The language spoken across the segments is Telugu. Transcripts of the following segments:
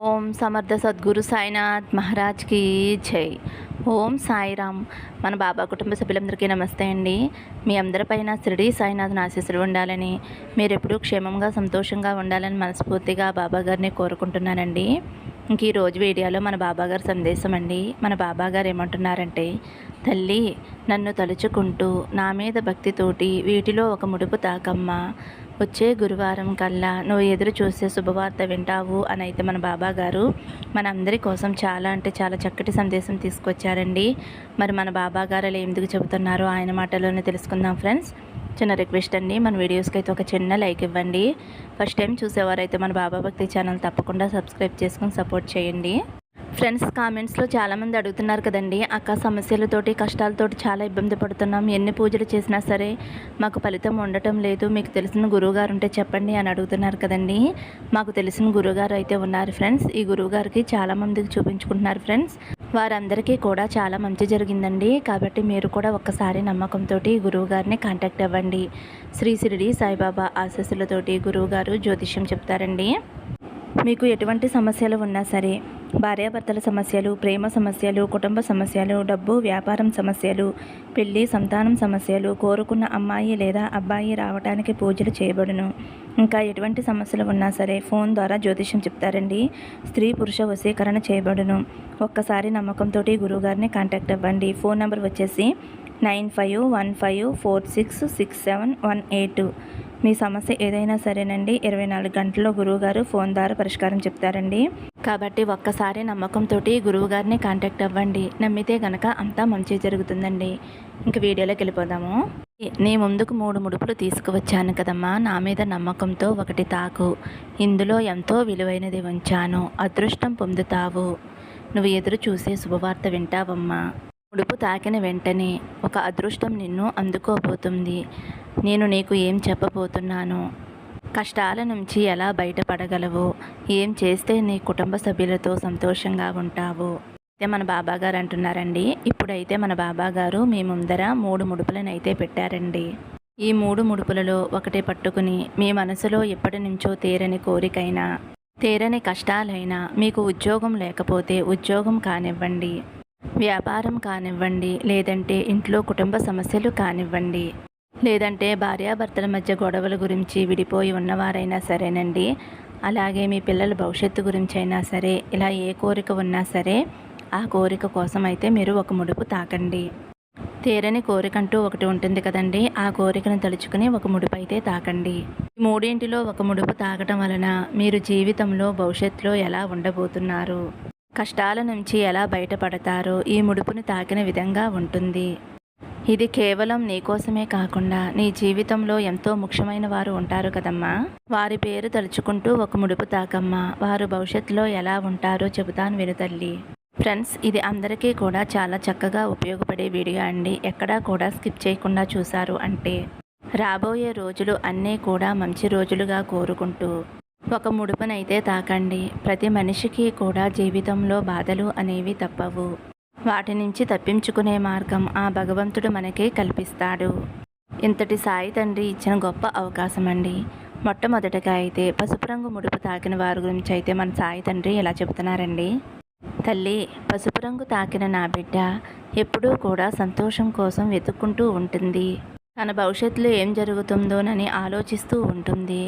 ఓం సమర్థ సద్గురు సాయినాథ్ మహారాజ్కి జై. ఓం సాయిరామ్. మన బాబా కుటుంబ సభ్యులందరికీ నమస్తే అండి. మీ అందరిపైన షిరిడి సాయినాథ్ ఆశీస్సులు ఉండాలని మీరు ఎప్పుడూ క్షేమంగా సంతోషంగా ఉండాలని మనస్ఫూర్తిగా బాబా గారిని కోరుకుంటున్నానండి. ఇంక ఈ రోజు వీడియోలో మన బాబాగారు సందేశం అండి. మన బాబా గారు ఏమంటున్నారంటే తల్లి నన్ను తలుచుకుంటూ నా మీద భక్తితోటి వీటిలో ఒక ముడుపు తాకమ్మ. వచ్చే గురువారం కల్లా నువ్వు ఎదురు చూసే శుభవార్త వింటావు అని అయితే మన బాబా గారు మనందరి కోసం చాలా అంటే చాలా చక్కటి సందేశం తీసుకొచ్చారండి. మరి మన బాబా గారు అలా ఎందుకు చెబుతున్నారో ఆయన మాటలోనే తెలుసుకుందాం ఫ్రెండ్స్. చిన్న రిక్వెస్ట్ అండి మన వీడియోస్కి అయితే ఒక చిన్న లైక్ ఇవ్వండి. ఫస్ట్ టైం చూసేవారైతే మన బాబా భక్తి ఛానల్ తప్పకుండా సబ్స్క్రైబ్ చేసుకుని సపోర్ట్ చేయండి. ఫ్రెండ్స్ కామెంట్స్లో చాలామంది అడుగుతున్నారు కదండి అక్క సమస్యలతోటి కష్టాలతోటి చాలా ఇబ్బంది పడుతున్నాం ఎన్ని పూజలు చేసినా సరే మాకు ఫలితం ఉండటం లేదు మీకు తెలిసిన గురువుగారు ఉంటే చెప్పండి అని అడుగుతున్నారు కదండి. మాకు తెలిసిన గురువుగారు అయితే ఉన్నారు ఫ్రెండ్స్ ఈ గురువుగారికి చాలామందికి చూపించుకుంటున్నారు ఫ్రెండ్స్. వారందరికీ కూడా చాలా మంచి జరిగిందండి కాబట్టి మీరు కూడా ఒక్కసారి నమ్మకంతో గురువుగారిని కాంటాక్ట్ అవ్వండి. శ్రీ శిరిడి సాయిబాబా ఆశస్సులతోటి గురువుగారు జ్యోతిష్యం చెప్తారండి. మీకు ఎటువంటి సమస్యలు ఉన్నా సరే భార్యాభర్తల సమస్యలు ప్రేమ సమస్యలు కుటుంబ సమస్యలు డబ్బు వ్యాపారం సమస్యలు పెళ్ళి సంతానం సమస్యలు కోరుకున్న అమ్మాయి లేదా అబ్బాయి రావడానికి పూజలు చేయబడును. ఇంకా ఎటువంటి సమస్యలు ఉన్నా సరే ఫోన్ ద్వారా జ్యోతిష్యం చెప్తారండి. స్త్రీ పురుష వశీకరణ చేయబడును. ఒక్కసారి నమ్మకంతో గురువుగారిని కాంటాక్ట్ అవ్వండి. ఫోన్ నెంబర్ వచ్చేసి nine five one five four six six seven one eight. మీ సమస్య ఏదైనా సరేనండి. ఇరవై నాలుగు గంటల్లో గురువుగారు ఫోన్ ద్వారా పరిష్కారం చెప్తారండి. కాబట్టి ఒక్కసారి నమ్మకంతో గురువుగారిని కాంటాక్ట్ అవ్వండి. నమ్మితే గనక అంతా మంచి జరుగుతుందండి. ఇంక వీడియోలోకి వెళ్ళిపోదాము. నీ ముందుకు మూడు ముడుపులు తీసుకువచ్చాను కదమ్మా. నా మీద నమ్మకంతో ఒకటి తాకు. ఇందులో ఎంతో విలువైనది ఉంచాను. అదృష్టం పొందుతావు. నువ్వు ఎదురు చూసే శుభవార్త వింటావమ్మా. ముడుపు తాకిన వెంటనే ఒక అదృష్టం నిన్ను అందుకోబోతుంది. నేను నీకు ఏం చెప్పబోతున్నాను కష్టాల నుంచి ఎలా బయటపడగలవు ఏం చేస్తే నీ కుటుంబ సభ్యులతో సంతోషంగా ఉంటావు అయితే మన బాబాగారు అంటున్నారండి. ఇప్పుడైతే మన బాబాగారు మీ ముందర మూడు ముడుపులను అయితే పెట్టారండి. ఈ మూడు ముడుపులలో ఒకటి పట్టుకుని మీ మనసులో ఎప్పటి నుంచో తీరని కోరికైనా తీరని కష్టాలైనా మీకు ఉద్యోగం లేకపోతే ఉద్యోగం కానివ్వండి వ్యాపారం కానివ్వండి లేదంటే ఇంట్లో కుటుంబ సమస్యలు కానివ్వండి లేదంటే భార్యాభర్తల మధ్య గొడవల గురించి విడిపోయి ఉన్నవారైనా సరేనండి. అలాగే మీ పిల్లల భవిష్యత్తు గురించి అయినా సరే ఇలా ఏ కోరిక ఉన్నా సరే ఆ కోరిక కోసం అయితే మీరు ఒక ముడుపు తాకండి. తీరని కోరికంటూ ఒకటి ఉంటుంది కదండి ఆ కోరికను తలుచుకుని ఒక ముడుపు అయితే తాకండి మూడింటిలో ఒక ముడుపు తాగటం వలన మీరు జీవితంలో భవిష్యత్తులో ఎలా ఉండబోతున్నారు? కష్టాల నుంచి ఎలా బయటపడతారో ఈ ముడుపుని తాకిన విధంగా ఉంటుంది. ఇది కేవలం నీకోసమే కాకుండా నీ జీవితంలో ఎంతో ముఖ్యమైన వారు ఉంటారు కదమ్మా. వారి పేరు తలుచుకుంటూ ఒక ముడుపు తాకమ్మా. వారు భవిష్యత్తులో ఎలా ఉంటారో చెబుతాను వినుతల్లి ఫ్రెండ్స్ ఇది అందరికీ కూడా చాలా చక్కగా ఉపయోగపడే వీడియో అండి. ఎక్కడా కూడా స్కిప్ చేయకుండా చూశారు అంటే రాబోయే రోజులు అన్నీ కూడా మంచి రోజులుగా కోరుకుంటూ ఒక ముడుపునైతే తాకండి. ప్రతి మనిషికి కూడా జీవితంలో బాధలు అనేవి తప్పవు. వాటి నుంచి తప్పించుకునే మార్గం ఆ భగవంతుడు మనకే కల్పిస్తాడు. ఇంతటి సాయి తండ్రి ఇచ్చిన గొప్ప అవకాశం అండి మొట్టమొదటగా అయితే పసుపు రంగు ముడుపు తాకిన వారి గురించి అయితే మన సాయి తండ్రి ఎలా చెబుతున్నారండి? తల్లి పసుపు రంగు తాకిన నా బిడ్డ ఎప్పుడూ కూడా సంతోషం కోసం వెతుక్కుంటూ ఉంటుంది. తన భవిష్యత్తులో ఏం జరుగుతుందోనని ఆలోచిస్తూ ఉంటుంది.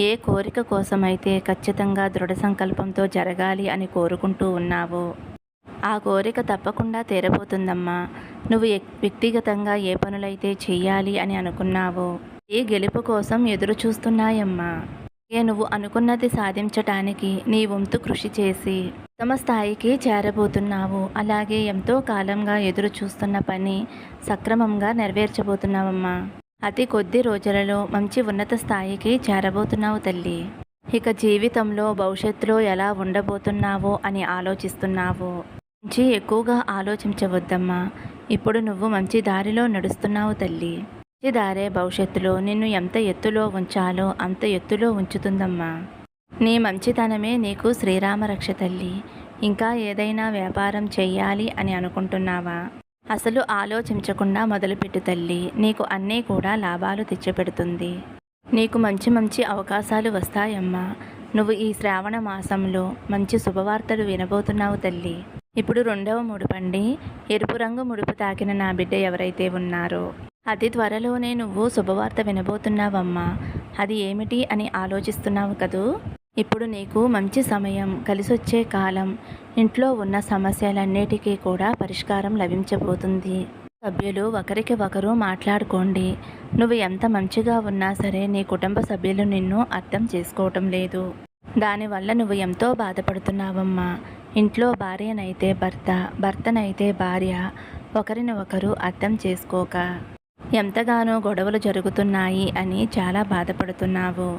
ఏ కోరిక కోసమైతే ఖచ్చితంగా దృఢ సంకల్పంతో జరగాలి అని కోరుకుంటూ ఉన్నావో ఆ కోరిక తప్పకుండా తీరబోతుందమ్మా. నువ్వు వ్యక్తిగతంగా ఏ పనులైతే చెయ్యాలి అని అనుకున్నావో ఈ గెలుపు కోసం ఎదురు చూస్తున్నాయమ్మా ఏ నువ్వు అనుకున్నది సాధించటానికి నీ వంతు కృషి చేసి తమ స్థాయికి చేరబోతున్నావు. అలాగే ఎంతో కాలంగా ఎదురు చూస్తున్న పని సక్రమంగా నెరవేర్చబోతున్నావమ్మా. అతి కొద్ది రోజులలో మంచి ఉన్నత స్థాయికి చేరబోతున్నావు తల్లి. ఇక జీవితంలో భవిష్యత్తులో ఎలా ఉండబోతున్నావో అని ఆలోచిస్తున్నావు. మంచి ఎక్కువగా ఆలోచించవద్దమ్మా. ఇప్పుడు నువ్వు మంచి దారిలో నడుస్తున్నావు తల్లి. మంచి దారే భవిష్యత్తులో నిన్ను ఎంత ఎత్తులో ఉంచాలో అంత ఎత్తులో ఉంచుతుందమ్మా. నీ మంచితనమే నీకు శ్రీరామరక్ష తల్లి. ఇంకా ఏదైనా వ్యాపారం చెయ్యాలి అని అనుకుంటున్నావా? అసలు ఆలోచించకుండా మొదలుపెట్టు తల్లి. నీకు అన్నీ కూడా లాభాలు తెచ్చిపెడుతుంది. నీకు మంచి మంచి అవకాశాలు వస్తాయమ్మా. నువ్వు ఈ శ్రావణ మాసంలో మంచి శుభవార్తలు వినబోతున్నావు తల్లి. ఇప్పుడు రెండవ ముడుపండి. ఎరుపు రంగు ముడుపు తాకిన నా బిడ్డ ఎవరైతే ఉన్నారో అతి త్వరలోనే నువ్వు శుభవార్త వినబోతున్నావమ్మా. అది ఏమిటి అని ఆలోచిస్తున్నావు కదూ? ఇప్పుడు నీకు మంచి సమయం కలిసొచ్చే కాలం ఇంట్లో ఉన్న సమస్యలన్నిటికీ కూడా పరిష్కారం లభించబోతుంది. సభ్యులు ఒకరికి ఒకరు మాట్లాడుకోండి. నువ్వు ఎంత మంచిగా ఉన్నా సరే నీ కుటుంబ సభ్యులు నిన్ను అర్థం చేసుకోవటం లేదు. దానివల్ల నువ్వు ఎంతో బాధపడుతున్నావమ్మా. ఇంట్లో భార్యనైతే భర్త భర్తనైతే భార్య ఒకరిని ఒకరు అర్థం చేసుకోక ఎంతగానో గొడవలు జరుగుతున్నాయి అని చాలా బాధపడుతున్నావు.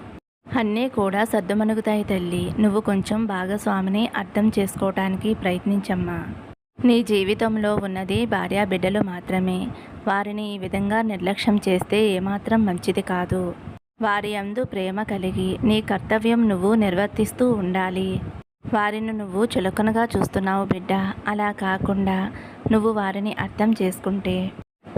అన్నీ కూడా సర్దుమణుగుతాయి తల్లి. నువ్వు కొంచెం భాగస్వామిని అర్థం చేసుకోవటానికి ప్రయత్నించమ్మా. నీ జీవితంలో ఉన్నది భార్యా బిడ్డలు మాత్రమే. వారిని ఈ విధంగా నిర్లక్ష్యం చేస్తే ఏమాత్రం మంచిది కాదు. వారి అందు ప్రేమ కలిగి నీ కర్తవ్యం నువ్వు నిర్వర్తిస్తూ ఉండాలి. వారిని నువ్వు చులకనగా చూస్తున్నావు బిడ్డ. అలా కాకుండా నువ్వు వారిని అర్థం చేసుకుంటే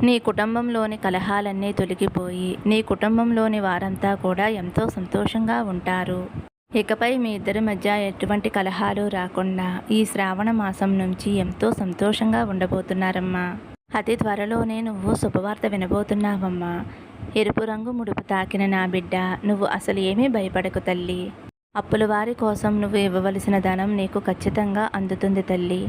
నీ కుటుంబంలోని కలహాలన్నీ తొలగిపోయి నీ కుటుంబంలోని వారంతా కూడా ఎంతో సంతోషంగా ఉంటారు. ఇకపై మీ ఇద్దరి మధ్య ఎటువంటి కలహాలు రాకుండా ఈ శ్రావణ మాసం నుంచి ఎంతో సంతోషంగా ఉండబోతున్నారమ్మా. అతి త్వరలోనే నువ్వు శుభవార్త వినబోతున్నావమ్మా. ఎరుపు రంగు ముడుపు తాకిన నా బిడ్డ నువ్వు అసలు ఏమీ భయపడకు తల్లి. అప్పుల వారి కోసం నువ్వు ఇవ్వవలసిన ధనం నీకు ఖచ్చితంగా అందుతుంది తల్లి.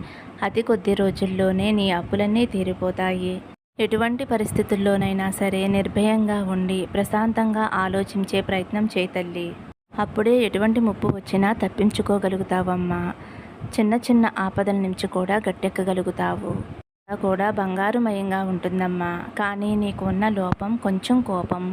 అతి కొద్ది రోజుల్లోనే నీ అప్పులన్నీ తీరిపోతాయి. ఎటువంటి పరిస్థితుల్లోనైనా సరే నిర్భయంగా ఉండి ప్రశాంతంగా ఆలోచించే ప్రయత్నం చేయి తల్లి. అప్పుడే ఎటువంటి ముప్పు వచ్చినా తప్పించుకోగలుగుతావమ్మా. చిన్న చిన్న ఆపదల నుంచి కూడా గట్టెక్కగలుగుతావు. కూడా బంగారుమయంగా ఉంటుందమ్మా. కానీ నీకు ఉన్న లోపం కొంచెం కోపం.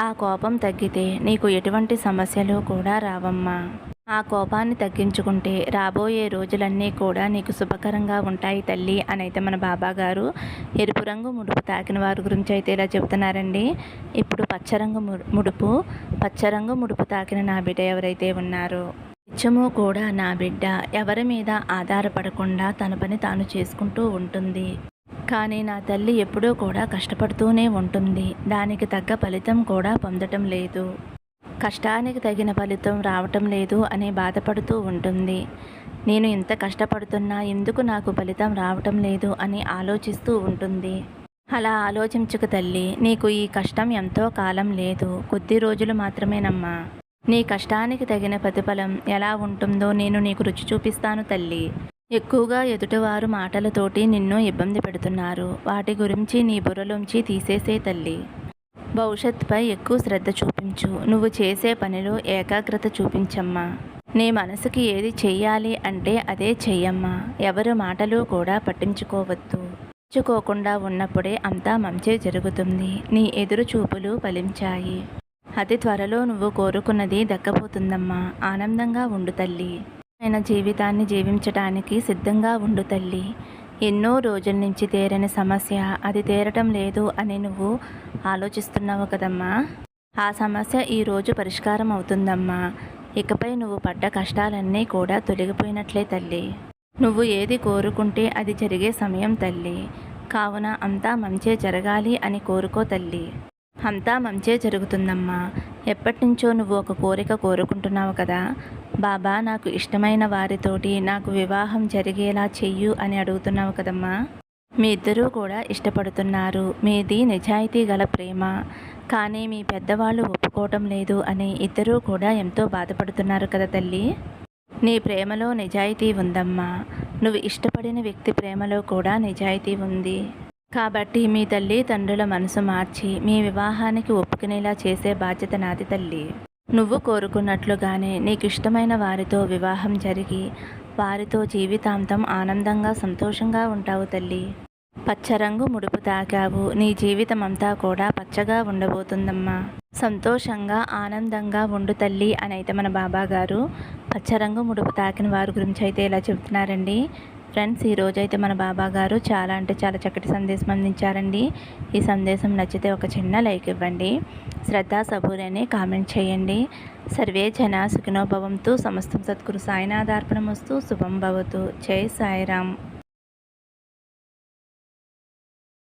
ఆ కోపం తగ్గితే నీకు ఎటువంటి సమస్యలు కూడా రావమ్మా. ఆ కోపాన్ని తగ్గించుకుంటే రాబోయే రోజులన్నీ కూడా నీకు శుభకరంగా ఉంటాయి తల్లి అని అయితే మన బాబా గారు ఎరుపు రంగు ముడుపు తాకిన వారి గురించి అయితే ఇలా చెబుతున్నారండి. ఇప్పుడు పచ్చరంగు ము- ముడుపు పచ్చరంగు ముడుపు తాకిన నా బిడ్డ ఎవరైతే ఉన్నారో? నిత్యము కూడా నా బిడ్డ ఎవరి మీద ఆధారపడకుండా తన పని తాను చేసుకుంటూ ఉంటుంది. కానీ నా తల్లి ఎప్పుడూ కూడా కష్టపడుతూనే ఉంటుంది. దానికి తగ్గ ఫలితం కూడా పొందటం లేదు. కష్టానికి తగిన ఫలితం రావటం లేదు అని బాధపడుతూ ఉంటుంది. నేను ఇంత కష్టపడుతున్నా ఎందుకు నాకు ఫలితం రావటం లేదు అని ఆలోచిస్తూ ఉంటుంది. అలా ఆలోచించుకు తల్లి నీకు ఈ కష్టం ఎంతో కాలం లేదు. కొద్ది రోజులు మాత్రమేనమ్మా. నీ కష్టానికి తగిన ప్రతిఫలం ఎలా ఉంటుందో నేను నీకు రుచి చూపిస్తాను తల్లి. ఎక్కువగా ఎదుటివారు మాటలతోటి నిన్ను ఇబ్బంది పెడుతున్నారు. వాటి గురించి నీ బుర్రలోంచి తీసేసే తల్లి. భవిష్యత్తుపై ఎక్కువ శ్రద్ధ చూపించు. నువ్వు చేసే పనిలో ఏకాగ్రత చూపించమ్మా. నీ మనసుకి ఏది చెయ్యాలి అంటే అదే చెయ్యమ్మా. ఎవరి మాటలు కూడా పట్టించుకోవద్దు. పట్టించుకోకుండా ఉన్నప్పుడే అంతా మంచి జరుగుతుంది. నీ ఎదురు చూపులు ఫలించాయి. అతి త్వరలో నువ్వు కోరుకున్నది దక్కబోతుందమ్మా ఆనందంగా ఉండు తల్లి. ఆయన జీవితాన్ని జీవించటానికి సిద్ధంగా ఉండు తల్లి. ఎన్నో రోజుల నుంచి తీరని సమస్య అది తీరటం లేదు అని నువ్వు ఆలోచిస్తున్నావు కదమ్మా. ఆ సమస్య ఈరోజు పరిష్కారం అవుతుందమ్మా. ఇకపై నువ్వు పడ్డ కష్టాలన్నీ కూడా తొలగిపోయినట్లే తల్లి. నువ్వు ఏది కోరుకుంటే అది జరిగే సమయం తల్లి. కావున అంతా మంచే జరగాలి అని కోరుకో తల్లి. అంతా మంచే జరుగుతుందమ్మా. ఎప్పటి నుంచో నువ్వు ఒక కోరిక కోరుకుంటున్నావు కదా. బాబా నాకు ఇష్టమైన వారితోటి నాకు వివాహం జరిగేలా చెయ్యు అని అడుగుతున్నావు కదమ్మా. మీ ఇద్దరూ కూడా ఇష్టపడుతున్నారు. మీది నిజాయితీ గల ప్రేమ. కానీ మీ పెద్దవాళ్ళు ఒప్పుకోవటం లేదు అని ఇద్దరూ కూడా ఎంతో బాధపడుతున్నారు కదా తల్లి. నీ ప్రేమలో నిజాయితీ ఉందమ్మా. నువ్వు ఇష్టపడిన వ్యక్తి ప్రేమలో కూడా నిజాయితీ ఉంది. కాబట్టి మీ తల్లి తండ్రుల మనసు మార్చి మీ వివాహానికి ఒప్పుకునేలా చేసే బాధ్యత నాది తల్లి. నువ్వు కోరుకున్నట్లుగానే నీకు ఇష్టమైన వారితో వివాహం జరిగి వారితో జీవితాంతం ఆనందంగా సంతోషంగా ఉంటావు తల్లి. పచ్చరంగు ముడుపు తాకావు నీ జీవితం అంతా కూడా పచ్చగా ఉండబోతుందమ్మా. సంతోషంగా ఆనందంగా ఉండు తల్లి అని అయితే మన బాబా గారు పచ్చరంగు ముడుపు తాకిన వారి గురించి అయితే ఇలా చెబుతున్నారండి ఫ్రెండ్స్ ఈ రోజైతే మన బాబా గారు చాలా అంటే చాలా చక్కటి సందేశం అందించారండి. ఈ సందేశం నచ్చితే ఒక చిన్న లైక్ ఇవ్వండి. శ్రద్ధా సబూరి కామెంట్ చేయండి. సర్వే జన సుఖినోభవంతో సమస్తం సద్గురు సాయినాథార్పణమస్తు శుభం భవతు. జై సాయిరామ్.